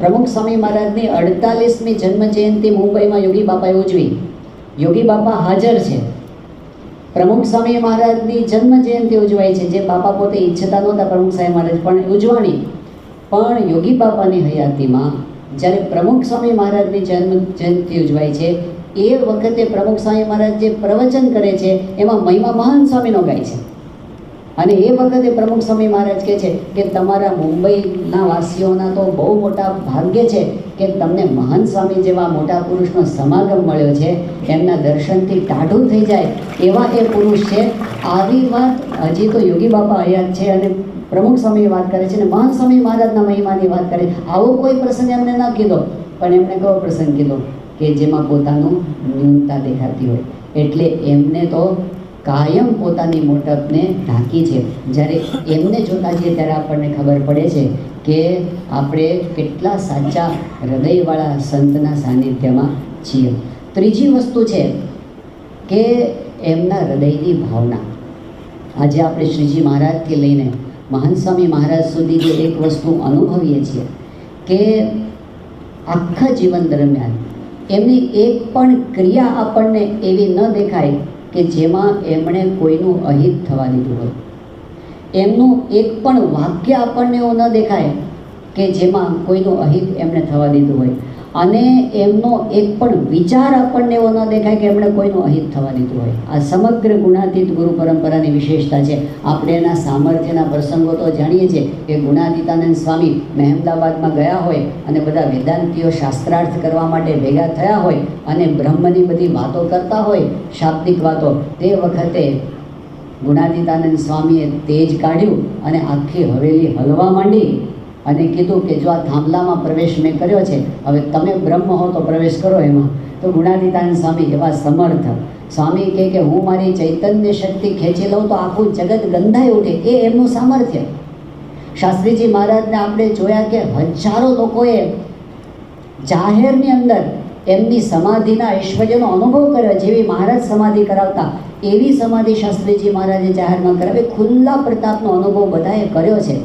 પ્રમુખ સ્વામી મહારાજની અડતાલીસમી જન્મ જયંતિ મુંબઈમાં યોગી બાપાએ ઉજવી યોગી બાપા હાજર છે. પ્રમુખ સ્વામી મહારાજની જન્મ જયંતિ ઉજવાય છે. જે બાપા પોતે ઈચ્છતા નહોતા પ્રમુખ સ્વામી મહારાજ, પણ ઉજવાણી. પણ યોગી બાપાની હયાતીમાં જ્યારે પ્રમુખ સ્વામી મહારાજની જન્મ જયંતિ ઉજવાય છે, એ વખતે પ્રમુખ સ્વામી મહારાજ જે પ્રવચન કરે છે, એમાં મહિમા મહાન સ્વામીનો ગાય છે. અને એ વખતે પ્રમુખ સ્વામી મહારાજ કહે છે કે તમારા મુંબઈના વાસીઓના તો બહુ મોટા ભાગ્ય છે કે તમને મહાન સ્વામી જેવા મોટા પુરુષનો સમાગમ મળ્યો છે. એમના દર્શનથી ટાઢું થઈ જાય એવા એ પુરુષ છે. આવી વાત હજી તો યોગી બાપા હયાત છે અને પ્રમુખ સ્વામી વાત કરે છે અને મહાન સ્વામી મહારાજના મહિમાની વાત કરે. આવો કોઈ પ્રસંગ એમને ન કીધો. પણ એમણે કયો પ્રસંગ કીધો કે જેમાં પોતાનું ન્યૂનતા દેખાતી હોય. એટલે એમને તો કાયમ પોતાની મોટપને ઢાંકી છે. જ્યારે એમને જોતા જઈએ ત્યારે આપણને ખબર પડે છે કે આપણે કેટલા સાચા હૃદયવાળા સંતના સાનિધ્યમાં છીએ. ત્રીજી વસ્તુ છે કે એમના હૃદયની ભાવના. આજે આપણે શ્રીજી મહારાજથી લઈને મહાનસ્વામી મહારાજ સુધી જે એક વસ્તુ અનુભવીએ છીએ કે આખા જીવન દરમિયાન એમની એક પણ ક્રિયા આપણને એવી ન દેખાય કે જેમાં એમણે કોઈનું અહિત થવા દીધું હોય. એમનું એક પણ વાક્ય આપણને એવું ન દેખાય કે જેમાં કોઈનું અહિત એમણે થવા દીધું હોય. અને એમનો એક પણ વિચાર આપણને એવો ન દેખાય કે એમણે કોઈનું અહિત થવા દીધું હોય. આ સમગ્ર ગુણાતીત ગુરુ પરંપરાની વિશેષતા છે. આપણે એના સામર્થ્યના પ્રસંગો તો જાણીએ છીએ કે ગુણાતીતાનંદ સ્વામી મહેમદાબાદમાં ગયા હોય અને બધા વેદાંતિઓ શાસ્ત્રાર્થ કરવા માટે ભેગા થયા હોય અને બ્રહ્મની બધી વાતો કરતા હોય, શાબ્દિક વાતો, તે વખતે ગુણાતીતાનંદ સ્વામીએ તેજ કાઢ્યું અને આખી હવેલી હલવા માંડી. અને કીધું કે જો આ થાંભલામાં પ્રવેશ મેં કર્યો છે, હવે તમે બ્રહ્મ હો તો પ્રવેશ કરો એમાં. તો ગુણાતીતાનંદ સ્વામી એવા સમર્થ. સ્વામી કહે કે હું મારી ચૈતન્ય શક્તિ ખેંચી લઉં તો આખું જગત ગંધાઈ ઉઠે. એ એમનું સામર્થ્ય. શાસ્ત્રીજી મહારાજને આપણે જોયા કે હજારો લોકોએ જાહેરની અંદર એમની સમાધિના ઐશ્વર્યનો અનુભવ કર્યો. જેવી મહારાજ સમાધિ કરાવતા, એવી સમાધિ શાસ્ત્રીજી મહારાજે જાહેરમાં કરાવી. ખુલ્લા પ્રતાપનો અનુભવ બધાએ કર્યો છે.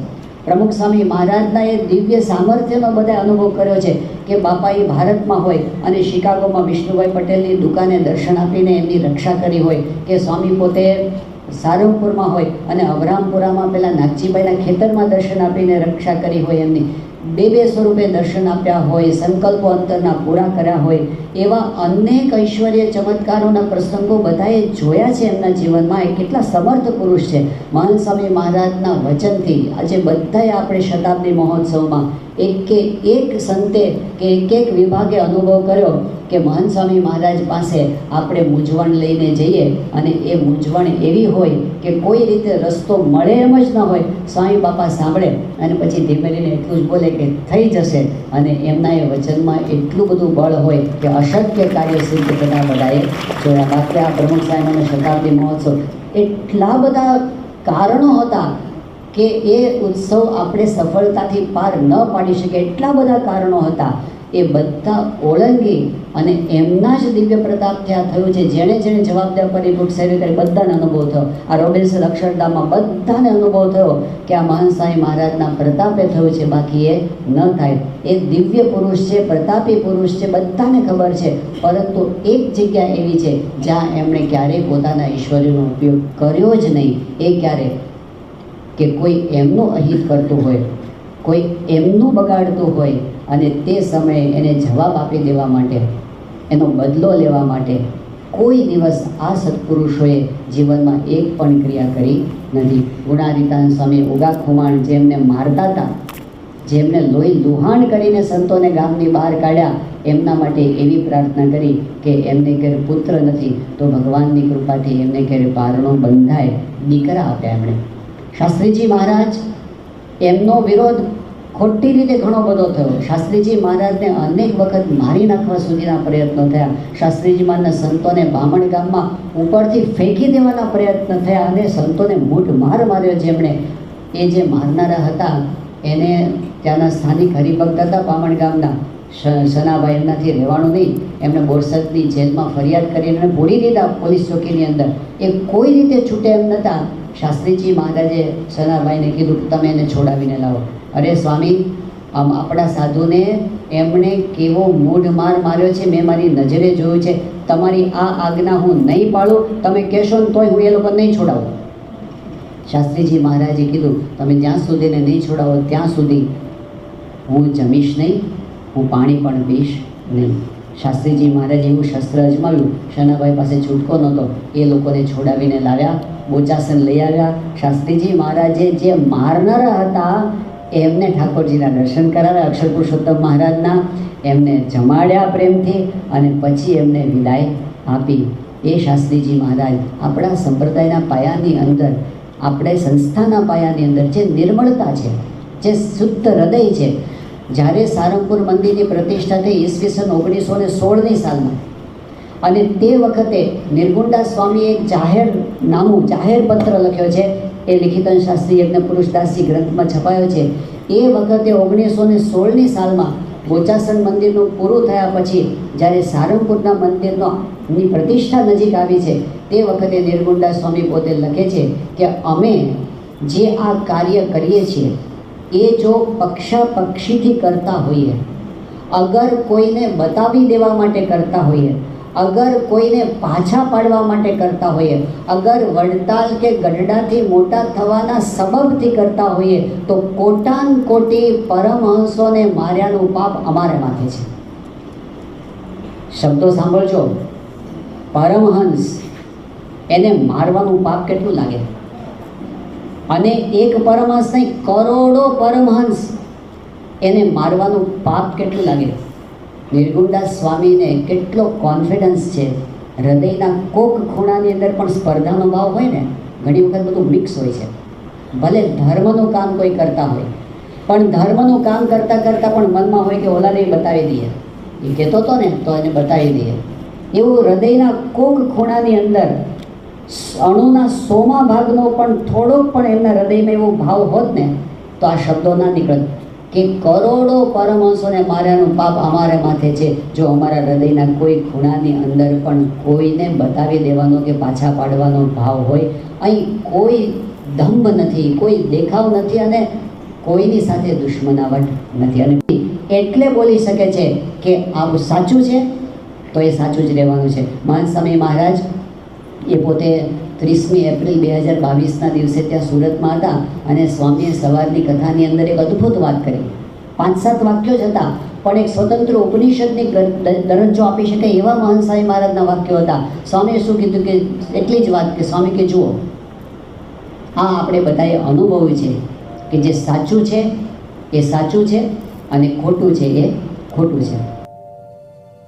પ્રમુખ સ્વામી મહારાજના એ દિવ્ય સામર્થ્યનો બધા અનુભવ કર્યો છે કે બાપા એ ભારતમાં હોય અને શિકાગોમાં વિષ્ણુભાઈ પટેલની દુકાને દર્શન આપીને એમની રક્ષા કરી હોય કે સ્વામી પોતે સારંગપુરમાં હોય અને અબરામપુરામાં પેલા નાગજીભાઈના ખેતરમાં દર્શન આપીને રક્ષા કરી હોય એમની. બે બે સ્વરૂપે દર્શન આપ્યા હોય, સંકલ્પો અંતરના પૂરા કર્યા હોય, એવા અનેક ઐશ્વર્ય ચમત્કારોના પ્રસંગો બધાએ જોયા છે એમના જીવનમાં. એ કેટલા સમર્થ પુરુષ છે. મહાન સ્વામી મહારાજના વચનથી આજે બધાએ આપણે શતાબ્દી મહોત્સવમાં એક કે એક સંતે કે એક એક વિભાગે અનુભવ કર્યો કે મહાન સ્વામી મહારાજ પાસે આપણે મૂંઝવણ લઈને જઈએ અને એ મૂંઝવણ એવી હોય કે કોઈ રીતે રસ્તો મળે એમ જ ન હોય. સ્વામી બાપા સાંભળે અને પછી ધીમે ધીમે એટલું જ બોલે કે થઈ જશે. અને એમના એ વચનમાં એટલું બધું બળ હોય કે અશક્ય કાર્ય સિદ્ધ કરતા બધાએ જોયા. બાકી આ પ્રમુખ સાહેબનો શતાબ્દી મહોત્સવ. એટલા બધા કારણો હતા કે એ ઉત્સવ આપણે સફળતાથી પાર ન પાડી શકીએ એટલા બધા કારણો હતા. એ બધા ઓળંગી અને એમના જ દિવ્ય પ્રતાપથી આ થયું છે. જેણે જેણે જવાબદાર પરિભૂત સેવી કરી બધાને અનુભવ થયો. આ રોબિન્સન અક્ષરધામમાં બધાને અનુભવ થયો કે આ મહાન સ્વામી મહારાજના પ્રતાપે થયું છે. બાકી એ ન થાય. એ દિવ્ય પુરુષ છે, પ્રતાપી પુરુષ છે, બધાને ખબર છે. પરંતુ એક જગ્યા એવી છે જ્યાં એમણે ક્યારેય પોતાના ઈશ્વરીનો ઉપયોગ કર્યો જ નહીં. એ ક્યારે? કે કોઈ એમનું અહિત કરતું હોય, કોઈ એમનું બગાડતું હોય અને તે સમયે એને જવાબ આપી દેવા માટે, એનો બદલો લેવા માટે કોઈ દિવસ આ સત્પુરુષોએ જીવનમાં એક પણ ક્રિયા કરી નથી. ગુણાદિતાન સ્વામી ઉગા ખુમાણ જેમને મારતા હતા, જેમને લોહી લુહાણ કરીને સંતોને ગામની બહાર કાઢ્યા, એમના માટે એવી પ્રાર્થના કરી કે એમને ઘેર પુત્ર નથી, તો ભગવાનની કૃપાથી એમને ઘેર પારણો બંધાય, દીકરા આપ્યા એમણે. શાસ્ત્રીજી મહારાજ, એમનો વિરોધ ખોટી રીતે ઘણો બધો થયો. શાસ્ત્રીજી મહારાજને અનેક વખત મારી નાખવા સુધીના પ્રયત્નો થયા. શાસ્ત્રીજી મહારાજના સંતોને બામણ ગામમાં ઉપરથી ફેંકી દેવાના પ્રયત્ન થયા અને સંતોને મૂઠ માર માર્યો જેમણે. એ જે મારનારા હતા, એને ત્યાંના સ્થાનિક હરિભક્ત હતા બામણ ગામના. સનાભાઈ એમનાથી રહેવાનું નહીં. એમણે બોરસદની જેલમાં ફરિયાદ કરીને એમને પૂરી દીધા પોલીસ ચોકીની અંદર. એ કોઈ રીતે છૂટે એમ નહોતા. શાસ્ત્રીજી મહારાજે સનાભાઈને કીધું તમે એને છોડાવીને લાવો. અરે સ્વામી, આમ આપણા સાધુને એમણે કેવો મૂઢ માર માર્યો છે, મેં મારી નજરે જોયું છે. તમારી આ આજ્ઞા હું નહીં પાડું તમે કહેશો ને તોય હું એ લોકો નહીં છોડાવું. શાસ્ત્રીજી મહારાજે કીધું, તમે જ્યાં સુધીને નહીં છોડાવો, ત્યાં સુધી હું જમીશ નહીં, હું પાણી પણ પીશ નહીં. શાસ્ત્રીજી મહારાજે એવું શસ્ત્ર અજમાવ્યું. શનાભાઈ પાસે છૂટકો નહોતો. એ લોકોને છોડાવીને લાવ્યા. બોચાસન લઈ આવ્યા. શાસ્ત્રીજી મહારાજે જે મારનારા હતા, એમને ઠાકોરજીના દર્શન કરાવ્યા અક્ષર પુરુષોત્તમ મહારાજના. એમને જમાડ્યા પ્રેમથી અને પછી એમને વિદાય આપી. એ શાસ્ત્રીજી મહારાજ, આપણા સંપ્રદાયના પાયાની અંદર, આપણે સંસ્થાના પાયાની અંદર જે નિર્મળતા છે, જે શુદ્ધ હૃદય છે, જ્યારે સારંગપુર મંદિરની પ્રતિષ્ઠા થઈ ઈસવીસન ઓગણીસો ને સોળની સાલમાં અને તે વખતે નિર્ગુંડા સ્વામીએ જાહેર નામું, જાહેર પત્ર લખ્યો છે. એ લિખિતન શાસ્ત્રી યજ્ઞ પુરુષદાસજી ગ્રંથમાં છપાયો છે. એ વખતે ઓગણીસો ને સોળની સાલમાં બોચાસન મંદિરનું પૂરું થયા પછી જ્યારે સારંગપુરના મંદિરનો ની પ્રતિષ્ઠા નજીક આવી છે, તે વખતે નિર્ગુંડા સ્વામી પોતે લખે છે કે અમે જે આ કાર્ય કરીએ છીએ, એ જો પક્ષા પક્ષીથી કરતા હોઈએ. અગર કોઈને બતાવી દેવા માટે કરતા હોઈએ અગર કોઈને પાછા પાડવા માટે કરતા હોઈએ, અગર વડતાલ કે ગઢડાથી મોટા થવાના સબબથી કરતા હોઈએ, તો કોટાન કોટી પરમહંસોને માર્યાનું પાપ અમારે માથે છે. શબ્દો સાંભળજો. પરમહંસ એને મારવાનું પાપ કેટલું લાગે? અને એક પરમહંસ નહીં કરોડો પરમહંસ એને મારવાનું પાપ કેટલું લાગે? નિર્ગુંડા સ્વામીને કેટલો કોન્ફિડન્સ છે. હૃદયના કોક ખૂણાની અંદર પણ સ્પર્ધાનો ભાવ હોય ને, ઘણી વખત બધું મિક્સ હોય છે. ભલે ધર્મનું કામ કોઈ કરતા હોય, પણ ધર્મનું કામ કરતાં કરતાં પણ મનમાં હોય કે ઓલાને બતાવી દઈએ. એ કહેતો હતો ને, તો એને બતાવી દઈએ. એવું હૃદયના કોક ખૂણાની અંદર અણુના સોમા ભાગનો પણ થોડોક પણ એમના હૃદયમાં એવો ભાવ હોત ને, તો આ શબ્દો ના નીકળત. કે કરોડો પરમહંસોને માર્યાનું પાપ અમારા માથે છે. જો અમારા હૃદયના કોઈ ખૂણાની અંદર પણ કોઈને બતાવી દેવાનો કે પાછા પાડવાનો ભાવ હોય, અહીં કોઈ ધંભ નથી, કોઈ દેખાવ નથી અને કોઈની સાથે દુશ્મનાવટ નથી. અને એટલે બોલી શકે છે કે આ સાચું છે, તો એ સાચું જ રહેવાનું છે. મહાન સ્વામી મહારાજ એ પોતે ત્રીસમી એપ્રિલ બે હજાર બાવીસના દિવસે ત્યાં સુરતમાં હતા અને સ્વામીએ સવારની કથાની અંદર એક અદ્ભુત વાત કરી. પાંચ સાત વાક્યો જ હતા, પણ એક સ્વતંત્ર ઉપનિષદની દરજ્જો આપી શકે એવા મહાન સ્વામી મહારાજના વાક્યો હતા. સ્વામીએ શું કીધું કે, એટલી જ વાત કે, સ્વામી કે, જુઓ, આ આપણે બધાએ અનુભવ્યું છે કે જે સાચું છે એ સાચું છે અને ખોટું છે એ ખોટું છે.